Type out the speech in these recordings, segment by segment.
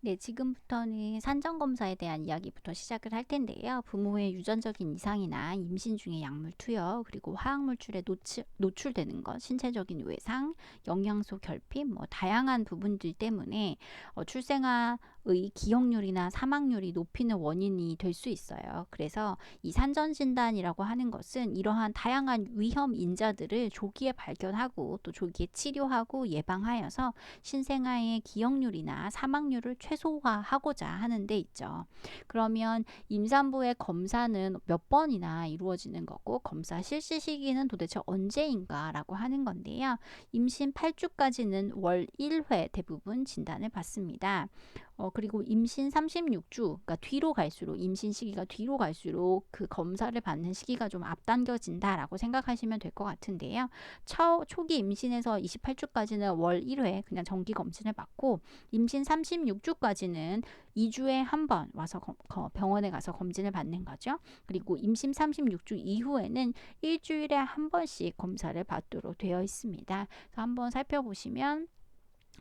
네, 지금부터는 산전검사에 대한 이야기부터 시작을 할 텐데요. 부모의 유전적인 이상이나 임신 중에 약물 투여, 그리고 화학물질에 노출, 노출되는 것, 신체적인 외상, 영양소 결핍, 뭐 다양한 부분들 때문에 어, 출생아 의 기억률이나 사망률이 높이는 원인이 될 수 있어요. 그래서 이 산전 진단이라고 하는 것은 이러한 다양한 위험 인자들을 조기에 발견하고 또 조기에 치료하고 예방하여서 신생아의 기억률이나 사망률을 최소화하고자 하는 데 있죠. 그러면 임산부의 검사는 몇 번이나 이루어지는 거고 검사 실시 시기는 도대체 언제인가라고 하는 건데요. 임신 8주까지는 월 1회 대부분 진단을 받습니다. 어, 그리고 임신 36주, 그러니까 뒤로 갈수록, 임신 시기가 뒤로 갈수록 그 검사를 받는 시기가 좀 앞당겨진다라고 생각하시면 될 것 같은데요. 초, 초기 임신에서 28주까지는 월 1회 그냥 정기 검진을 받고, 임신 36주까지는 2주에 한 번 와서 거, 병원에 가서 검진을 받는 거죠. 그리고 임신 36주 이후에는 일주일에 한 번씩 검사를 받도록 되어 있습니다. 그래서 한번 살펴보시면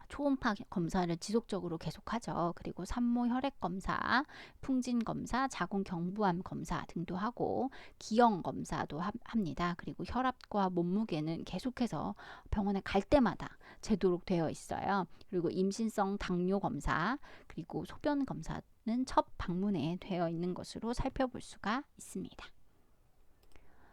초음파 검사를 지속적으로 계속하죠. 그리고 산모 혈액 검사, 풍진 검사, 자궁 경부암 검사 등도 하고 기형 검사도 하, 합니다. 그리고 혈압과 몸무게는 계속해서 병원에 갈 때마다 재도록 되어 있어요. 그리고 임신성 당뇨 검사, 그리고 소변 검사는 첫 방문에 되어 있는 것으로 살펴볼 수가 있습니다.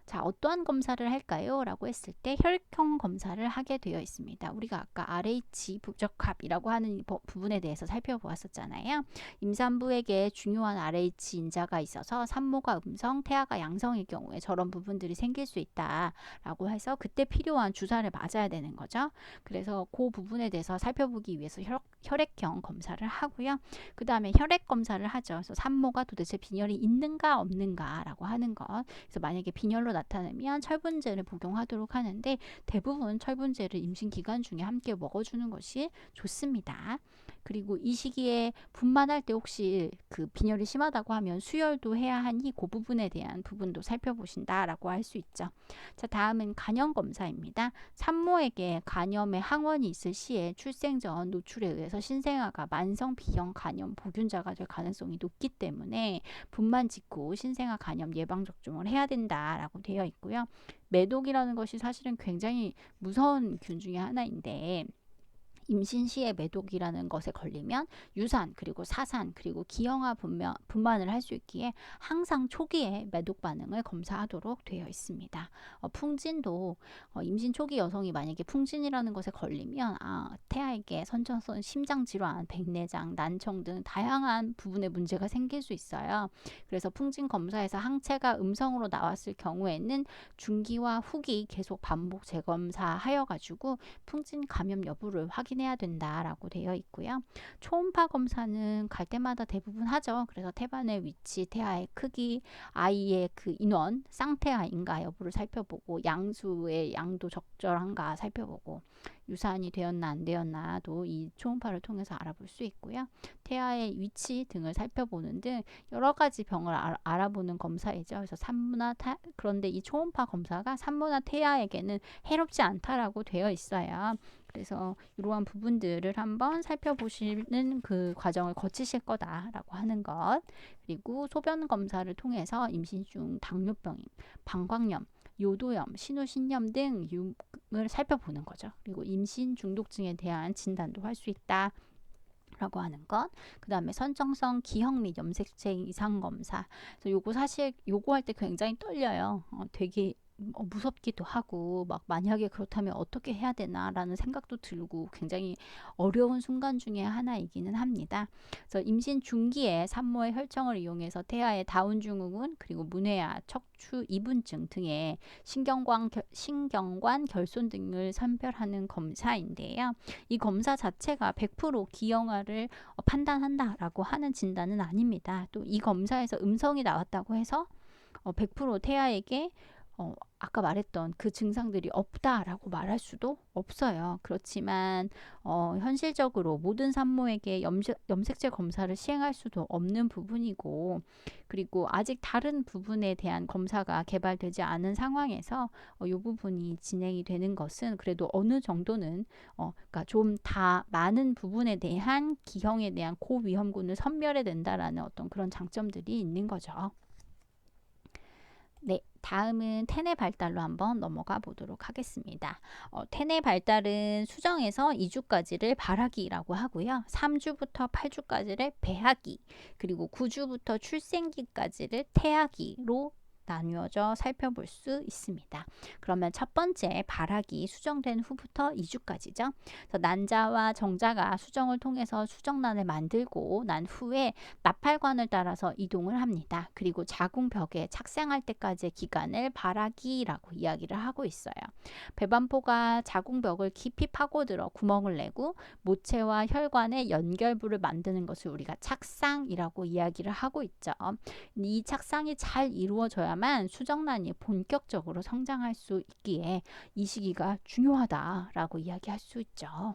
자, 어떠한 검사를 할까요? 라고 했을 때 혈액형 검사를 하게 되어 있습니다. 우리가 아까 RH 부적합이라고 하는 부분에 대해서 살펴보았었잖아요. 임산부에게 중요한 RH 인자가 있어서 산모가 음성, 태아가 양성일 경우에 저런 부분들이 생길 수 있다라고 해서 그때 필요한 주사를 맞아야 되는 거죠. 그래서 그 부분에 대해서 살펴보기 위해서 혈, 혈액형 검사를 하고요. 그 다음에 혈액 검사를 하죠. 그래서 산모가 도대체 빈혈이 있는가 없는가라고 하는 것. 그래서 만약에 빈혈로 나타나면 철분제를 복용하도록 하는데 대부분 철분제를 임신 기간 중에 함께 먹어주는 것이 좋습니다. 그리고 이 시기에 분만할 때 혹시 그 빈혈이 심하다고 하면 수혈도 해야 하니 그 부분에 대한 부분도 살펴보신다라고 할 수 있죠. 자, 다음은 간염 검사입니다. 산모에게 간염의 항원이 있을 시에 출생 전 노출에 의해서 신생아가 만성 B형 간염 보균자가 될 가능성이 높기 때문에 분만 직후 신생아 간염 예방 접종을 해야 된다라고 되어 있고요. 매독이라는 것이 사실은 굉장히 무서운 균 중에 하나인데 임신 시에 매독이라는 것에 걸리면 유산 그리고 사산 그리고 기형아 분명, 분만을 할 수 있기에 항상 초기에 매독 반응을 검사하도록 되어 있습니다. 어, 풍진도 어, 임신 초기 여성이 만약에 풍진이라는 것에 걸리면 아, 태아에게 선천성 심장 질환, 백내장, 난청 등 다양한 부분에 문제가 생길 수 있어요. 그래서 풍진 검사에서 항체가 음성으로 나왔을 경우에는 중기와 후기 계속 반복 재검사하여 가지고 풍진 감염 여부를 확인 확인해야 된다라고 되어 있고요. 초음파 검사는 갈 때마다 대부분 하죠. 그래서 태반의 위치, 태아의 크기, 아이의 그 인원, 쌍태아인가 여부를 살펴보고 양수의 양도 적절한가 살펴보고 유산이 되었나 안 되었나도 이 초음파를 통해서 알아볼 수 있고요. 태아의 위치 등을 살펴보는 등 여러 가지 병을 알, 아 보는 검사이죠. 그래서 산모나 타, 그런데 이 초음파 검사가 산모나 태아에게는 해롭지 않다라고 되어 있어요. 그래서 이러한 부분들을 한번 살펴보시는 그 과정을 거치실 거다라고 하는 것. 그리고 소변 검사를 통해서 임신 중 당뇨병, 방광염, 요도염, 신우신염 등 유을 살펴보는 거죠. 그리고 임신 중독증에 대한 진단도 할 수 있다. 라고 하는 것. 그 다음에 선정성 기형 및 염색체 이상 검사. 그래서 요거 사실 요거 할 때 굉장히 떨려요. 어, 되게 어, 무섭기도 하고 막 만약에 그렇다면 어떻게 해야 되나라는 생각도 들고 굉장히 어려운 순간 중에 하나이기는 합니다. 그래서 임신 중기에 산모의 혈청을 이용해서 태아의 다운 증후군 그리고 문해아, 척추 이분증 등의 신경관 신경관 결손 등을 선별하는 검사인데요. 이 검사 자체가 100% 기형아를 판단한다라고 하는 진단은 아닙니다. 또 이 검사에서 음성이 나왔다고 해서 100% 어, 태아에게 어, 아까 말했던 그 증상들이 없다라고 말할 수도 없어요. 그렇지만 어, 현실적으로 모든 산모에게 염색, 염색체 검사를 시행할 수도 없는 부분이고 그리고 아직 다른 부분에 대한 검사가 개발되지 않은 상황에서 어, 이 부분이 진행이 되는 것은 그래도 어느 정도는 어, 그러니까 좀 다 많은 부분에 대한 기형에 대한 고위험군을 선멸해 된다라는 어떤 그런 장점들이 있는 거죠. 네, 다음은 텐의 발달로 한번 넘어가 보도록 하겠습니다. 어, 텐의 발달은 수정에서 2주까지를 발하기라고 하고요. 3주부터 8주까지를 배하기, 그리고 9주부터 출생기까지를 태하기로 나누어져 살펴볼 수 있습니다. 그러면 첫 번째 발학이 수정된 후부터 2주까지죠. 그래서 난자와 정자가 수정을 통해서 수정란을 만들고 난 후에 나팔관을 따라서 이동을 합니다. 그리고 자궁벽에 착생할 때까지의 기간을 발학이라고 이야기를 하고 있어요. 배반포가 자궁벽을 깊이 파고들어 구멍을 내고 모체와 혈관의 연결부를 만드는 것을 우리가 착상이라고 이야기를 하고 있죠. 이 착상이 잘 이루어져야 있어야만 수정란이 본격적으로 성장할 수 있기에 이 시기가 중요하다라고 이야기할 수 있죠.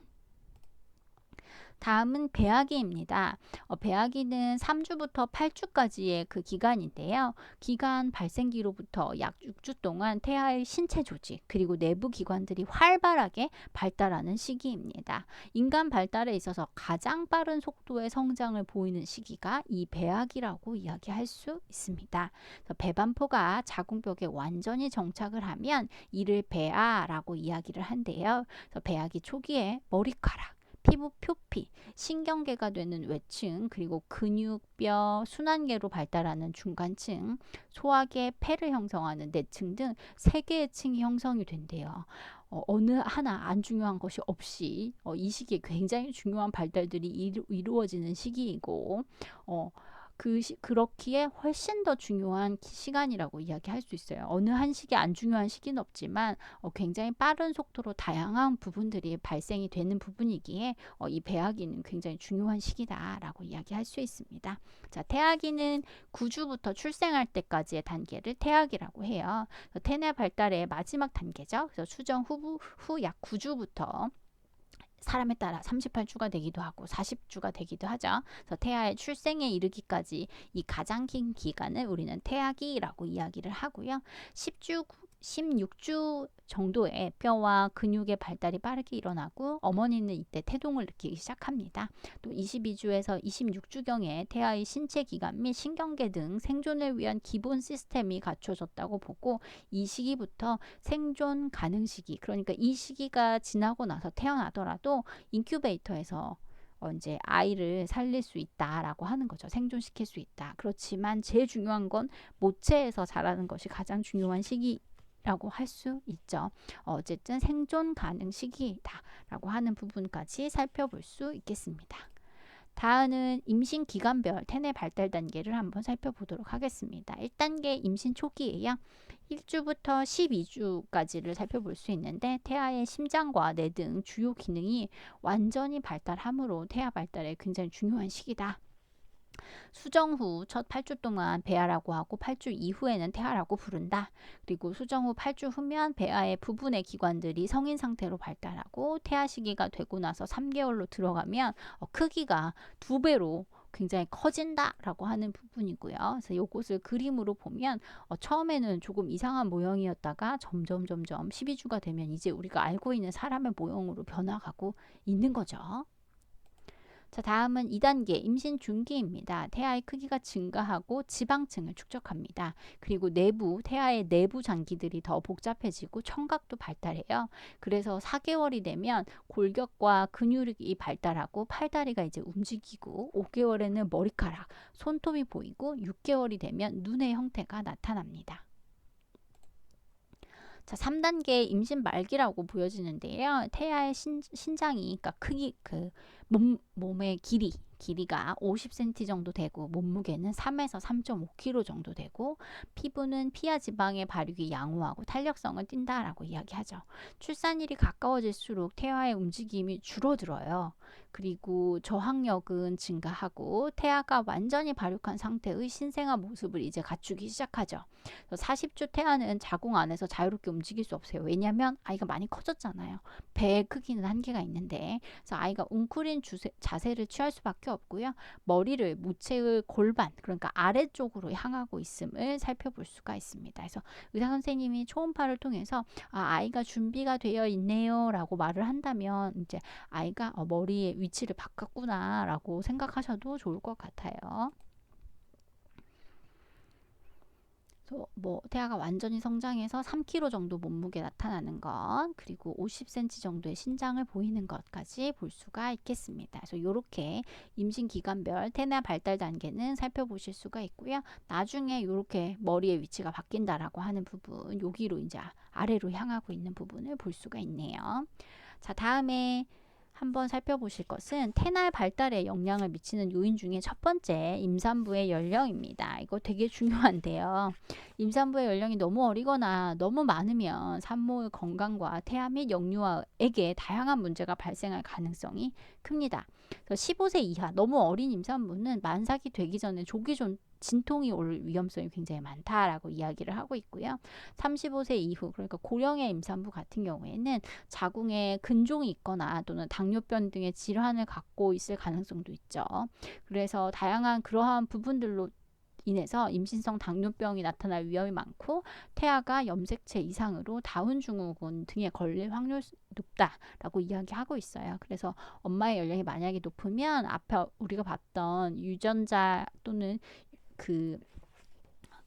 다음은 배아기입니다. 어, 배아기는 3주부터 8주까지의 그 기간인데요. 기간 발생기로부터 약 6주 동안 태아의 신체 조직 그리고 내부 기관들이 활발하게 발달하는 시기입니다. 인간 발달에 있어서 가장 빠른 속도의 성장을 보이는 시기가 이 배아기라고 이야기할 수 있습니다. 배반포가 자궁벽에 완전히 정착을 하면 이를 배아라고 이야기를 한대요. 배아기 초기에 머리카락 피부 표피, 신경계가 되는 외층, 그리고 근육뼈, 순환계로 발달하는 중간층, 소화계, 폐를 형성하는 내층 등 세 개의 층이 형성이 된대요. 어, 어느 하나 안 중요한 것이 없이 어, 이 시기에 굉장히 중요한 발달들이 이루, 이루어지는 시기이고 어, 그 시, 그렇기에 훨씬 더 중요한 시간이라고 이야기할 수 있어요. 어느 한 시기 안 중요한 시기는 없지만 어, 굉장히 빠른 속도로 다양한 부분들이 발생이 되는 부분이기에 어, 이 배아기는 굉장히 중요한 시기다라고 이야기할 수 있습니다. 자, 태아기는 구주부터 출생할 때까지의 단계를 태아기라고 해요. 태내 발달의 마지막 단계죠. 그래서 수정 후약 9주부터 사람에 따라 38주가 되기도 하고 40주가 되기도 하죠. 그래서 태아의 출생에 이르기까지 이 가장 긴 기간을 우리는 태아기라고 이야기를 하고요. 10주 16주 정도의 뼈와 근육의 발달이 빠르게 일어나고 어머니는 이때 태동을 느끼기 시작합니다. 또 22주에서 26주경에 태아의 신체 기관 및 신경계 등 생존을 위한 기본 시스템이 갖춰졌다고 보고 이 시기부터 생존 가능 시기 그러니까 이 시기가 지나고 나서 태어나더라도 인큐베이터에서 어, 이제 아이를 살릴 수 있다라고 하는 거죠. 생존시킬 수 있다. 그렇지만 제일 중요한 건 모체에서 자라는 것이 가장 중요한 시기 라고 할 수 있죠. 어쨌든 생존 가능 시기다라고 하는 부분까지 살펴볼 수 있겠습니다. 다음은 임신 기간별 태내 발달 단계를 한번 살펴보도록 하겠습니다. 1단계 임신 초기에요. 1주부터 12주까지를 살펴볼 수 있는데 태아의 심장과 뇌 등 주요 기능이 완전히 발달하므로 태아 발달에 굉장히 중요한 시기다. 수정 후 첫 8주 동안 배아라고 하고 8주 이후에는 태아라고 부른다. 그리고 수정 후 8주 후면 배아의 부분의 기관들이 성인 상태로 발달하고 태아 시기가 되고 나서 3개월로 들어가면 어, 크기가 두 배로 굉장히 커진다라고 하는 부분이고요. 그래서 이것을 그림으로 보면 어, 처음에는 조금 이상한 모형이었다가 점점 점점 12주가 되면 이제 우리가 알고 있는 사람의 모형으로 변화가고 있는 거죠. 자, 다음은 2단계 임신 중기입니다. 태아의 크기가 증가하고 지방층을 축적합니다. 그리고 내부, 태아의 내부 장기들이 더 복잡해지고 청각도 발달해요. 그래서 4개월이 되면 골격과 근육이 발달하고 팔다리가 이제 움직이고 5개월에는 머리카락, 손톱이 보이고 6개월이 되면 눈의 형태가 나타납니다. 자, 3단계 임신 말기라고 보여지는데요. 태아의 신, 신장이, 그러니까 크기, 그 몸, 몸의 길이, 길이가 50cm 정도 되고 몸무게는 3에서 3.5kg 정도 되고 피부는 피하 지방의 발육이 양호하고 탄력성을 띈다라고 이야기하죠. 출산일이 가까워질수록 태아의 움직임이 줄어들어요. 그리고 저항력은 증가하고 태아가 완전히 발육한 상태의 신생아 모습을 이제 갖추기 시작하죠. 40주 태아는 자궁 안에서 자유롭게 움직일 수 없어요. 왜냐하면 아이가 많이 커졌잖아요. 배 크기는 한계가 있는데 그래서 아이가 웅크린 주세, 자세를 취할 수밖에 없고요. 머리를 무체의 골반 그러니까 아래쪽으로 향하고 있음을 살펴볼 수가 있습니다. 그래서 의사 선생님이 초음파를 통해서 아, 아이가 준비가 되어 있네요라고 말을 한다면 이제 아이가 어, 머리 의 위치를 바꿨구나라고 생각하셔도 좋을 것 같아요. 뭐 태아가 완전히 성장해서 3kg 정도 몸무게 나타나는 것 그리고 50cm 정도의 신장을 보이는 것까지 볼 수가 있겠습니다. 그래서 이렇게 임신 기간별 태아 발달 단계는 살펴보실 수가 있고요. 나중에 이렇게 머리의 위치가 바뀐다라고 하는 부분 여기로 이제 아래로 향하고 있는 부분을 볼 수가 있네요. 자 다음에 한번 살펴보실 것은 태날 발달에 영향을 미치는 요인 중에 첫 번째 임산부의 연령입니다. 이거 되게 중요한데요. 임산부의 연령이 너무 어리거나 너무 많으면 산모의 건강과 태아 및 영유아에게 다양한 문제가 발생할 가능성이 큽니다. 15세 이하 너무 어린 임산부는 만삭이 되기 전에 조기 진통이 올 위험성이 굉장히 많다라고 이야기를 하고 있고요. 35세 이후 그러니까 고령의 임산부 같은 경우에는 자궁에 근종이 있거나 또는 당뇨병 등의 질환을 갖고 있을 가능성도 있죠. 그래서 다양한 그러한 부분들로 인해서 임신성 당뇨병이 나타날 위험이 많고 태아가 염색체 이상으로 다운 증후군 등에 걸릴 확률이 높다라고 이야기하고 있어요. 그래서 엄마의 연령이 만약에 높으면 앞에 우리가 봤던 유전자 또는 그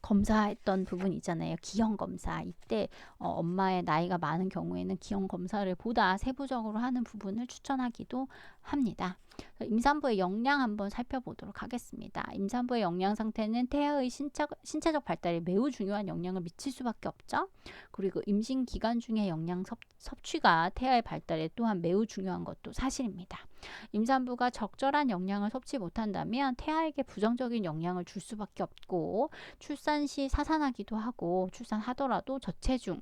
검사했던 부분 있잖아요. 기형 검사. 이때 어, 엄마의 나이가 많은 경우에는 기형 검사를 보다 세부적으로 하는 부분을 추천하기도 합니다. 임산부의 영양 한번 살펴보도록 하겠습니다. 임산부의 영양 상태는 태아의 신체, 신체적 발달에 매우 중요한 영향을 미칠 수밖에 없죠. 그리고 임신 기간 중에 영양 섭, 섭취가 태아의 발달에 또한 매우 중요한 것도 사실입니다. 임산부가 적절한 영양을 섭취 못한다면 태아에게 부정적인 영향을 줄 수밖에 없고 출산 시 사산하기도 하고 출산하더라도 저체중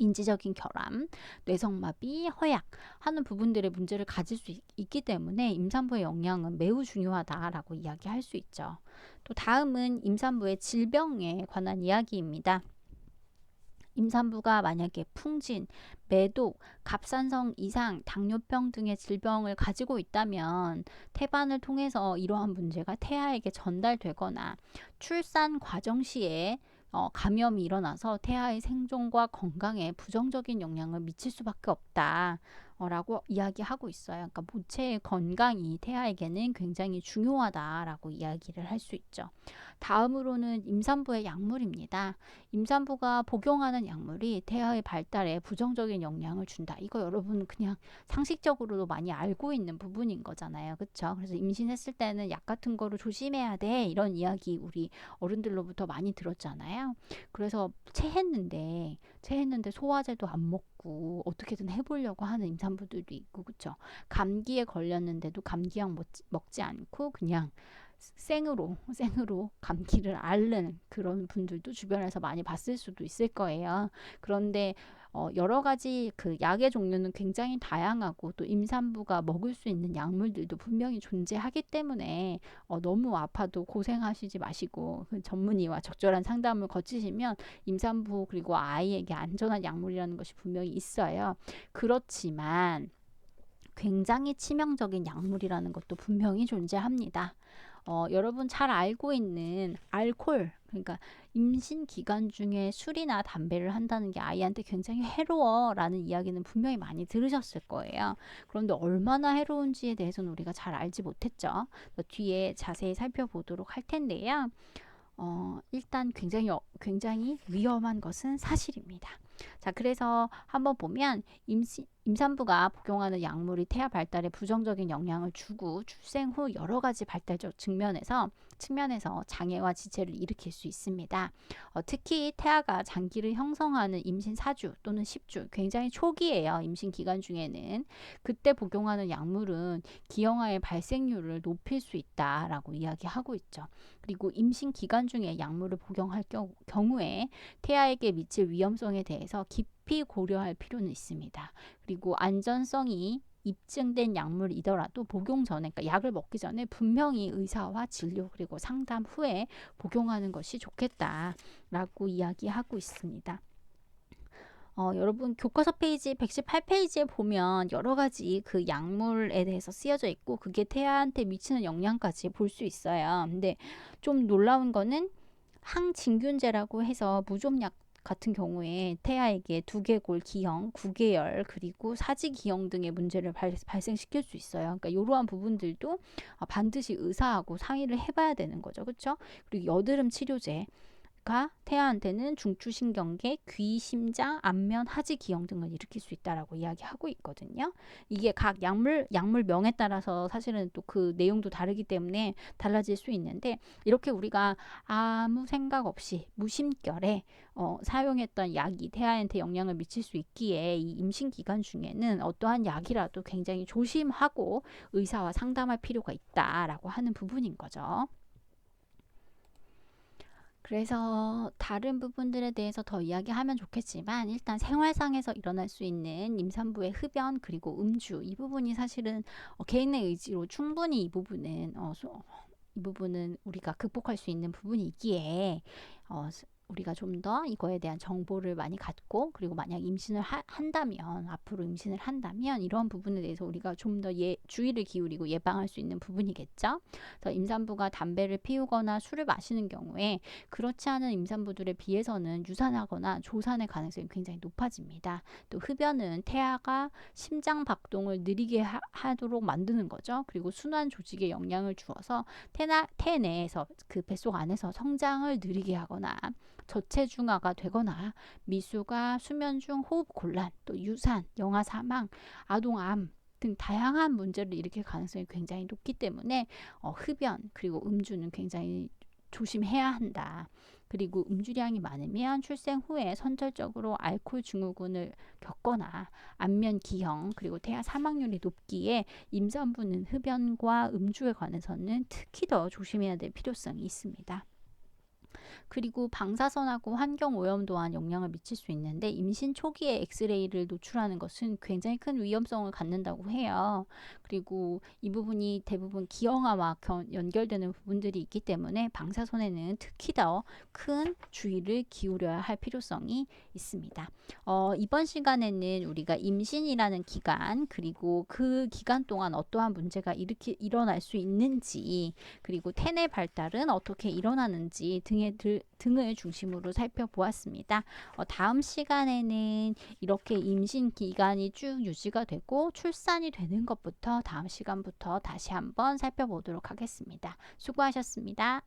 인지적인 결함, 뇌성마비, 허약 하는 부분들의 문제를 가질 수 있, 기 때문에 임산부의 영양은 매우 중요하다라고 이야기할 수 있죠. 또 다음은 임산부의 질병에 관한 이야기입니다. 임산부가 만약에 풍진, 매독, 갑산성 이상, 당뇨병 등의 질병을 가지고 있다면 태반을 통해서 이러한 문제가 태아에게 전달되거나 출산 과정 시에 어, 감염이 일어나서 태아의 생존과 건강에 부정적인 영향을 미칠 수밖에 없다. 라고 이야기하고 있어요. 그러니까 모체의 건강이 태아에게는 굉장히 중요하다라고 이야기를 할 수 있죠. 다음으로는 임산부의 약물입니다. 임산부가 복용하는 약물이 태아의 발달에 부정적인 영향을 준다. 이거 여러분 그냥 상식적으로도 많이 알고 있는 부분인 거잖아요. 그렇죠? 그래서 임신했을 때는 약 같은 거를 조심해야 돼. 이런 이야기 우리 어른들로부터 많이 들었잖아요. 그래서 체했는데 체했는데 소화제도 안 먹고 어떻게든 해보려고 하는 임산부들도 있고 그렇죠? 감기에 걸렸는데도 감기약 먹지, 먹지 않고 그냥 생으로 생으로 감기를 앓는 그런 분들도 주변에서 많이 봤을 수도 있을 거예요. 그런데 어, 여러 가지 그 약의 종류는 굉장히 다양하고 또 임산부가 먹을 수 있는 약물들도 분명히 존재하기 때문에 어, 너무 아파도 고생하시지 마시고 그 전문의와 적절한 상담을 거치시면 임산부 그리고 아이에게 안전한 약물이라는 것이 분명히 있어요. 그렇지만 굉장히 치명적인 약물이라는 것도 분명히 존재합니다. 어, 여러분 잘 알고 있는 알콜 그러니까 임신 기간 중에 술이나 담배를 한다는 게 아이한테 굉장히 해로워라는 이야기는 분명히 많이 들으셨을 거예요. 그런데 얼마나 해로운지에 대해서는 우리가 잘 알지 못했죠. 뒤에 자세히 살펴보도록 할 텐데요. 어, 일단 굉장히 어, 굉장히 위험한 것은 사실입니다. 자, 그래서 한번 보면 임신 임산부가 복용하는 약물이 태아 발달에 부정적인 영향을 주고 출생 후 여러 가지 발달적 측면에서 측면에서 장애와 지체를 일으킬 수 있습니다. 어, 특히 태아가 장기를 형성하는 임신 4주 또는 10주 굉장히 초기에요. 임신 기간 중에는 그때 복용하는 약물은 기형아의 발생률을 높일 수 있다라고 이야기하고 있죠. 그리고 임신 기간 중에 약물을 복용할 경우, 경우에 태아에게 미칠 위험성에 대해서 깊 이 고려할 필요는 있습니다. 그리고 안전성이 입증된 약물이더라도 복용 전에, 그러니까 약을 먹기 전에 분명히 의사와 진료 그리고 상담 후에 복용하는 것이 좋겠다라고 이야기하고 있습니다. 어, 여러분 교과서 페이지 118페이지에 보면 여러 가지 그 약물에 대해서 쓰여져 있고 그게 태아한테 미치는 영향까지 볼 수 있어요. 근데 좀 놀라운 거는 항진균제라고 해서 무좀약 같은 경우에 태아에게 두개골 기형, 구개열 그리고 사지 기형 등의 문제를 발, 발생시킬 수 있어요. 그러니까 이러한 부분들도 아, 반드시 의사하고 상의를 해봐야 되는 거죠, 그렇죠? 그리고 여드름 치료제. 가 태아한테는 중추신경계, 귀, 심장, 안면, 하지 기형 등을 일으킬 수 있다라고 이야기하고 있거든요. 이게 각 약물 약물 명에 따라서 사실은 또 그 내용도 다르기 때문에 달라질 수 있는데 이렇게 우리가 아무 생각 없이 무심결에 어, 사용했던 약이 태아한테 영향을 미칠 수 있기에 이 임신 기간 중에는 어떠한 약이라도 굉장히 조심하고 의사와 상담할 필요가 있다라고 하는 부분인 거죠. 그래서 다른 부분들에 대해서 더 이야기하면 좋겠지만 일단 생활상에서 일어날 수 있는 임산부의 흡연 그리고 음주 이 부분이 사실은 어, 개인의 의지로 충분히 이 부분은 어, 소, 이 부분은 우리가 극복할 수 있는 부분이기에 어, 우리가 좀 더 이거에 대한 정보를 많이 갖고 그리고 만약 임신을 하, 한다면 앞으로 임신을 한다면 이런 부분에 대해서 우리가 좀더 예, 주의를 기울이고 예방할 수 있는 부분이겠죠. 그래서 임산부가 담배를 피우거나 술을 마시는 경우에 그렇지 않은 임산부들에 비해서는 유산하거나 조산의 가능성이 굉장히 높아집니다. 또 흡연은 태아가 심장 박동을 느리게 하, 하도록 만드는 거죠. 그리고 순환 조직에 영향을 주어서 태나, 태 내에서 그 뱃속 안에서 성장을 느리게 하거나 저체중아가 되거나 미수가 수면 중 호흡 곤란, 또 유산, 영아 사망, 아동암 등 다양한 문제를 일으킬 가능성이 굉장히 높기 때문에 어, 흡연 그리고 음주는 굉장히 조심해야 한다. 그리고 음주량이 많으면 출생 후에 선천적으로 알코올 증후군을 겪거나 안면 기형 그리고 태아 사망률이 높기에 임산부는 흡연과 음주에 관해서는 특히 더 조심해야 될 필요성이 있습니다. 그리고 방사선하고 환경 오염 또한 영향을 미칠 수 있는데 임신 초기에 엑스레이를 노출하는 것은 굉장히 큰 위험성을 갖는다고 해요. 그리고 이 부분이 대부분 기형아와 연결되는 부분들이 있기 때문에 방사선에는 특히 더 큰 주의를 기울여야 할 필요성이 있습니다. 어, 이번 시간에는 우리가 임신이라는 기간 그리고 그 기간 동안 어떠한 문제가 일으키, 일어날 수 있는지 그리고 태내 발달은 어떻게 일어나는지 등에 들, 등을 중심으로 살펴보았습니다. 어, 다음 시간에는 이렇게 임신 기간이 쭉 유지가 되고 출산이 되는 것부터 다음 시간부터 다시 한번 살펴보도록 하겠습니다. 수고하셨습니다.